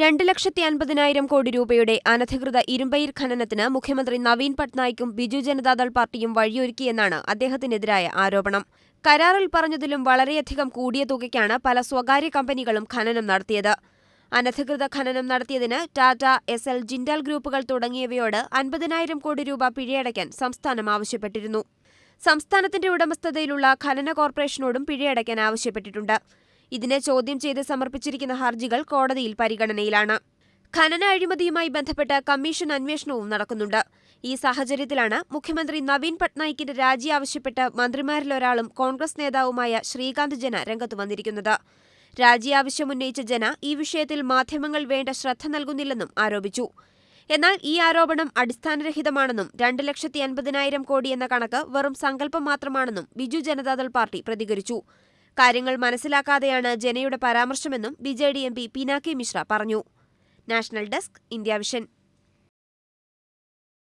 രണ്ട് ലക്ഷത്തി അൻപതിനായിരം കോടി രൂപയുടെ അനധികൃത ഇരുമ്പയിർ ഖനനത്തിന് മുഖ്യമന്ത്രി നവീൻ പട്നായിക്കും ബിജു ജനതാദൾ പാർട്ടിയും വഴിയൊരുക്കിയെന്നാണ് അദ്ദേഹത്തിനെതിരായ ആരോപണം. കരാറിൽ പറഞ്ഞതിലും വളരെയധികം കൂടിയ തുകയ്ക്കാണ് പല സ്വകാര്യ കമ്പനികളും ഖനനം നടത്തിയത്. അനധികൃത ഖനനം നടത്തിയതിന് ടാറ്റ എസ് എൽ ജിൻഡാൽ ഗ്രൂപ്പുകൾ തുടങ്ങിയവയോട് അൻപതിനായിരം കോടി രൂപ പിഴയടയ്ക്കാൻ സംസ്ഥാനം ആവശ്യപ്പെട്ടിരുന്നു. സംസ്ഥാനത്തിന്റെ ഉടമസ്ഥതയിലുള്ള ഖനന കോർപ്പറേഷനോടും പിഴയടയ്ക്കാൻ ആവശ്യപ്പെട്ടിട്ടുണ്ട്. ഇതിനെ ചോദ്യം ചെയ്ത് സമർപ്പിച്ചിരിക്കുന്ന ഹർജികൾ കോടതിയിൽ പരിഗണനയിലാണ്. ഖനന അഴിമതിയുമായി ബന്ധപ്പെട്ട് കമ്മീഷൻ അന്വേഷണവും നടക്കുന്നുണ്ട്. ഈ സാഹചര്യത്തിലാണ് മുഖ്യമന്ത്രി നവീൻ പട്നായിക്കിന്റെ രാജി ആവശ്യപ്പെട്ട് മന്ത്രിമാരിലൊരാളും കോൺഗ്രസ് നേതാവുമായ ശ്രീകാന്ത് ജന രംഗത്ത് വന്നിരിക്കുന്നത്. രാജി ആവശ്യമുന്നയിച്ച ജന ഈ വിഷയത്തിൽ മാധ്യമങ്ങൾ വേണ്ട ശ്രദ്ധ നൽകുന്നില്ലെന്നും ആരോപിച്ചു. എന്നാൽ ഈ ആരോപണം അടിസ്ഥാനരഹിതമാണെന്നും രണ്ട് ലക്ഷത്തി അൻപതിനായിരം കോടി എന്ന കണക്ക് വെറും സങ്കല്പം മാത്രമാണെന്നും ബിജു ജനതാദൾ പാർട്ടി പ്രതികരിച്ചു. കാര്യങ്ങൾ മനസ്സിലാക്കാതെയാണ് ജനയുടെ പരാമർശമെന്നും B J D M P Pinaki Mishra പറഞ്ഞു. National desk India vision.